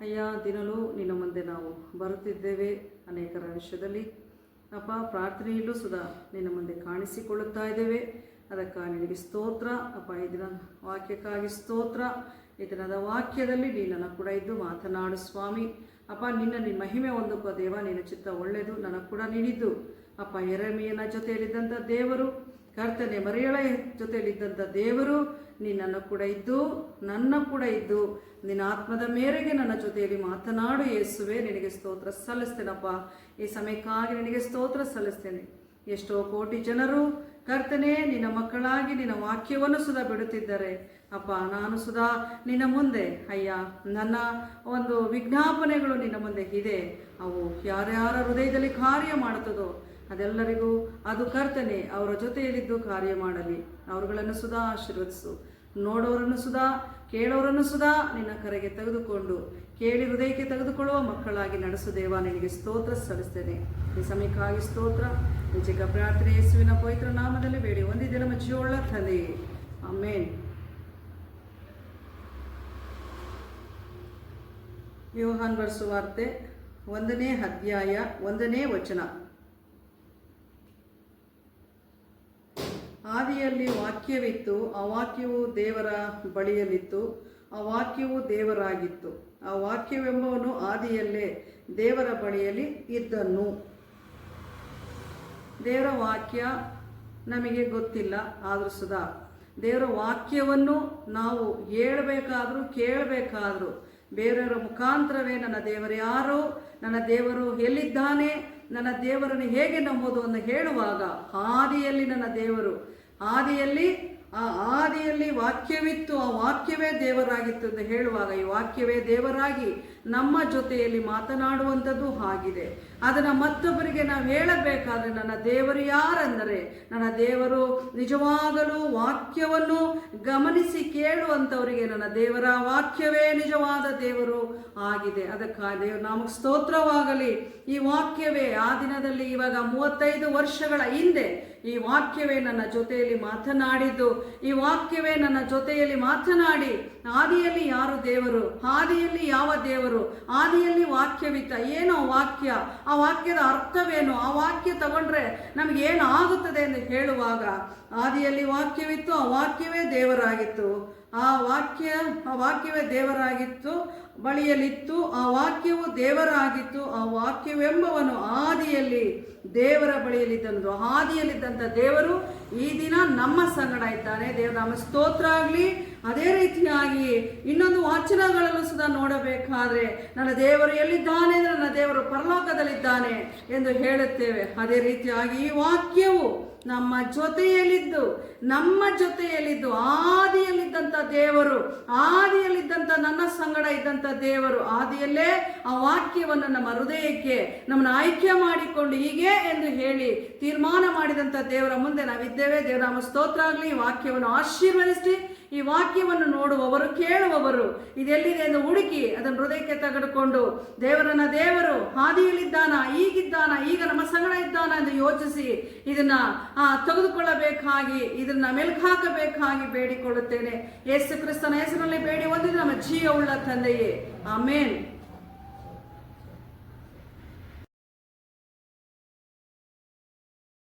ಅಯ್ಯ, ದಿನಲೂ ನಿನ್ನ ಮುಂದೆ ನಾವು ಬರುತ್ತಿದ್ದೇವೆ ಅನೇಕರ ವಿಷಯದಲ್ಲಿ. ಅಪ್ಪ, ಪ್ರಾರ್ಥನೆಯಲ್ಲೂ ಸುಧಾ ನಿನ್ನ ಮುಂದೆ ಕಾಣಿಸಿಕೊಳ್ಳುತ್ತಾ ಇದ್ದೇವೆ. ಅದಕ್ಕಾಗಿ ನಿನಗೆ ಸ್ತೋತ್ರ. ಅಪ್ಪ ದಿನ ವಾಕ್ಯಕ್ಕಾಗಿ ಸ್ತೋತ್ರ. ಈ ದಿನದ ವಾಕ್ಯದಲ್ಲಿ ನೀನನ್ನು ಕೂಡ ಇದ್ದು ಮಾತನಾಡು ಸ್ವಾಮಿ. ಅಪ್ಪ, ನಿನ್ನ ನಿನ್ನ ಮಹಿಮೆ ಹೊಂದಕ್ಕೋ ದೇವ. ನಿನ್ನ ಚಿತ್ತ ಒಳ್ಳೆಯದು, ನನಗೆ ಕೂಡ ನೀಡಿದ್ದು ಅಪ್ಪ ಎರೆಮಿಯನ ಜೊತೆಯಲ್ಲಿದ್ದಂಥ ದೇವರು ಕರ್ತನೆ, ಮರಿಯಳ ಜೊತೆಯಲ್ಲಿದ್ದಂಥ ದೇವರು ನಿನ್ನನ್ನು ಕೂಡ ಇದ್ದು, ನನ್ನ ಕೂಡ ಇದ್ದು, ನಿನ್ನ ಆತ್ಮದ ಮೇರೆಗೆ ನನ್ನ ಜೊತೆಯಲ್ಲಿ ಮಾತನಾಡು ಯೇಸುವೆ, ನಿನಗೆ ಸ್ತೋತ್ರ ಸಲ್ಲಿಸ್ತೇನಪ್ಪ. ಈ ಸಮಯಕ್ಕಾಗಿ ನಿನಗೆ ಸ್ತೋತ್ರ ಸಲ್ಲಿಸ್ತೇನೆ. ಎಷ್ಟೋ ಕೋಟಿ ಜನರು ಕರ್ತನೆ, ನಿನ್ನ ಮಕ್ಕಳಾಗಿ ನಿನ್ನ ವಾಕ್ಯವನ್ನು ಸುಧಾ ಬಿಡುತ್ತಿದ್ದಾರೆ. ಅಪ್ಪ, ನಾನು ಸುಧಾ ನಿನ್ನ ಮುಂದೆ. ಅಯ್ಯ, ನನ್ನ ಒಂದು ವಿಜ್ಞಾಪನೆಗಳು ನಿನ್ನ ಮುಂದೆ ಇದೆ. ಅವು ಯಾರ್ಯಾರ ಹೃದಯದಲ್ಲಿ ಕಾರ್ಯ ಮಾಡುತ್ತದೋ ಅದೆಲ್ಲರಿಗೂ ಅದು ಕರ್ತನೆ ಅವರ ಜೊತೆಯಲ್ಲಿದ್ದು ಕಾರ್ಯ ಮಾಡಲಿ. ಅವರುಗಳನ್ನು ಸುಧಾ ಆಶೀರ್ವದಿಸು. ನೋಡೋರನ್ನು ಸುಧಾ ಕೇಳೋರನ್ನು ಸುಧಾ ನಿನ್ನ ಕರೆಗೆ ತೆಗೆದುಕೊಂಡು ಕೇಳಿ ಹೃದಯಕ್ಕೆ ತೆಗೆದುಕೊಳ್ಳುವ ಮಕ್ಕಳಾಗಿ ನಡೆಸು ದೇವ, ನಿನಗೆ ಸ್ತೋತ್ರ ಸಲ್ಲಿಸ್ತೇನೆ. ಈ ಸಮಯಕ್ಕಾಗಿ ಸ್ತೋತ್ರ. ನಿಜಕ ಪ್ರಾರ್ಥನೆ ಯೇಸುವಿನ ಪವಿತ್ರ ನಾಮದಲ್ಲಿ ಬೇಡಿ. ಒಂದಿದೆ ನಮ್ಮ ಜೀವಳ ತಂದೆ. ಆಮೇನ್. ಯೋಹಾನ್ ಬರೆಸುವಾರ್ತೆ ಒಂದನೇ ಅಧ್ಯಾಯ ಒಂದನೇ ವಚನ. ಆದಿಯಲ್ಲಿ ವಾಕ್ಯವಿತ್ತು, ಆ ವಾಕ್ಯವು ದೇವರ ಬಳಿಯಲ್ಲಿತ್ತು, ಆ ವಾಕ್ಯವು ದೇವರಾಗಿತ್ತು. ಆ ವಾಕ್ಯವೆಂಬವನು ಆದಿಯಲ್ಲೇ ದೇವರ ಬಳಿಯಲ್ಲಿ ಇದ್ದನು. ದೇವರ ವಾಕ್ಯ ನಮಗೆ ಗೊತ್ತಿಲ್ಲ, ಆದರೂ ಸುಧಾ ದೇವರ ವಾಕ್ಯವನ್ನು ನಾವು ಹೇಳಬೇಕಾದ್ರೂ ಕೇಳಬೇಕಾದ್ರೂ ಬೇರೆಯವರ ಮುಖಾಂತರವೇ ನನ್ನ ದೇವರು ಯಾರು, ನನ್ನ ದೇವರು ಎಲ್ಲಿದ್ದಾನೆ, ನನ್ನ ದೇವರನ್ನು ಹೇಗೆ ನಂಬೋದು ಅಂತ ಹೇಳುವಾಗ ಹಾದಿಯಲ್ಲಿ ನನ್ನ ದೇವರು ಆದಿಯಲ್ಲಿ ಆ ಆದಿಯಲ್ಲಿ ವಾಕ್ಯವಿತ್ತು, ಆ ವಾಕ್ಯವೇ ದೇವರಾಗಿತ್ತು ಅಂತ ಹೇಳುವಾಗ ಈ ವಾಕ್ಯವೇ ದೇವರಾಗಿ ನಮ್ಮ ಜೊತೆಯಲ್ಲಿ ಮಾತನಾಡುವಂಥದ್ದು ಆಗಿದೆ. ಅದನ್ನು ಮತ್ತೊಬ್ಬರಿಗೆ ನಾವು ಹೇಳಬೇಕಾದ್ರೆ ನನ್ನ ದೇವರು ಯಾರೆಂದರೆ, ನನ್ನ ದೇವರು ನಿಜವಾಗಲೂ ವಾಕ್ಯವನ್ನು ಗಮನಿಸಿ ಕೇಳುವಂಥವರಿಗೆ ನನ್ನ ದೇವರ ವಾಕ್ಯವೇ ನಿಜವಾದ ದೇವರು ಆಗಿದೆ. ಅದಕ್ಕಾಗಿ ದೇವರು ನಮಗೆ ಸ್ತೋತ್ರವಾಗಲಿ. ಈ ವಾಕ್ಯವೇ ಆ ದಿನದಲ್ಲಿ ಇವಾಗ ಮೂವತ್ತೈದು ವರ್ಷಗಳ ಹಿಂದೆ ಈ ವಾಕ್ಯವೇ ನನ್ನ ಜೊತೆಯಲ್ಲಿ ಮಾತನಾಡಿದ್ದು. ಈ ವಾಕ್ಯವೇ ನನ್ನ ಜೊತೆಯಲ್ಲಿ ಮಾತನಾಡಿ. ಆದಿಯಲ್ಲಿ ಯಾರು ದೇವರು? ಆದಿಯಲ್ಲಿ ಯಾವ ದೇವರು? ಆದಿಯಲ್ಲಿ ವಾಕ್ಯವಿತ್ತ ಏನೋ ವಾಕ್ಯ? ಆ ವಾಕ್ಯದ ಅರ್ಥವೇನು? ಆ ವಾಕ್ಯ ತಗೊಂಡ್ರೆ ನಮ್ಗೆ ಏನು ಆಗುತ್ತದೆ ಎಂದು ಹೇಳುವಾಗ ಆದಿಯಲ್ಲಿ ವಾಕ್ಯವಿತ್ತು, ಆ ವಾಕ್ಯವೇ ದೇವರಾಗಿತ್ತು. ಆ ವಾಕ್ಯ, ಆ ವಾಕ್ಯವೇ ದೇವರಾಗಿತ್ತು ಬಳಿಯಲಿತ್ತು ಆ ವಾಕ್ಯವು ದೇವರಾಗಿತ್ತು, ಆ ವಾಕ್ಯವೆಂಬವನು ಆದಿಯಲ್ಲಿ ದೇವರ ಬಳಿಯಲ್ಲಿದ್ದನು ಆದಿಯಲ್ಲಿದ್ದಂಥ ದೇವರು ಈ ದಿನ ನಮ್ಮ ಸಂಗಡ ಇದ್ದಾನೆ. ದೇವರ ನಮ್ಮ ಸ್ತೋತ್ರ ಆಗಲಿ. ಅದೇ ರೀತಿಯಾಗಿ ಇನ್ನೊಂದು ವಾಚನಗಳಲ್ಲೂ ಸುಧಾ ನೋಡಬೇಕಾದ್ರೆ, ನನ್ನ ದೇವರು ಎಲ್ಲಿದ್ದಾನೆ ಅಂದರೆ ನನ್ನ ದೇವರು ಪರಲೋಕದಲ್ಲಿದ್ದಾನೆ ಎಂದು ಹೇಳುತ್ತೇವೆ. ಅದೇ ರೀತಿಯಾಗಿ ಈ ವಾಕ್ಯವು ನಮ್ಮ ಜೊತೆಯಲ್ಲಿದ್ದು ನಮ್ಮ ಜೊತೆಯಲ್ಲಿದ್ದು, ಆದಿಯಲ್ಲಿದ್ದಂಥ ದೇವರು, ಆದಿಯಲ್ಲಿದ್ದಂಥ ನನ್ನ ಸಂಗಡ ಇದ್ದಂಥ ದೇವರು, ಆದಿಯಲ್ಲೇ ಆ ವಾಕ್ಯವನ್ನು ನಮ್ಮ ಹೃದಯಕ್ಕೆ, ನಮ್ಮನ್ನು ಆಯ್ಕೆ ಮಾಡಿಕೊಂಡು ಹೀಗೆ ಎಂದು ಹೇಳಿ ತೀರ್ಮಾನ ಮಾಡಿದಂಥ ದೇವರ ಮುಂದೆ ನಾವಿದ್ದೇವೆ. ದೇವರಾಮ ಸ್ತೋತ್ರ ಆಗಲಿ ವಾಕ್ಯವನ್ನು ಆಶೀರ್ವದಿಸಿ ಈ ವಾಕ್ಯವನ್ನು ನೋಡುವವರು, ಕೇಳುವವರು, ಇದೆಲ್ಲಿದೆ ಎಂದು ಹುಡುಕಿ ಅದನ್ನು ಹೃದಯಕ್ಕೆ ತೆಗೆದುಕೊಂಡು, ದೇವರನ್ನ ದೇವರು ಹಾದಿಯಲ್ಲಿದ್ದಾನ, ಈಗಿದ್ದಾನ, ಈಗ ನಮ್ಮ ಸಂಗಡ ಇದ್ದಾನ ಎಂದು ಯೋಚಿಸಿ ಇದನ್ನ ತೆಗೆದುಕೊಳ್ಳಬೇಕಾಗಿ, ಇದನ್ನ ಮೆಲ್ಕಾಕಬೇಕಾಗಿ ಬೇಡಿಕೊಳ್ಳುತ್ತೇನೆ. ಯೇಸು ಕ್ರಿಸ್ತನ ಹೆಸರಲ್ಲಿ ಬೇಡಿ ಒಂದಿದ್ದು ನಮ್ಮ ಜೀವ ಉಳ್ಳ ತಂದೆಯೇ. ಆಮೇನ್.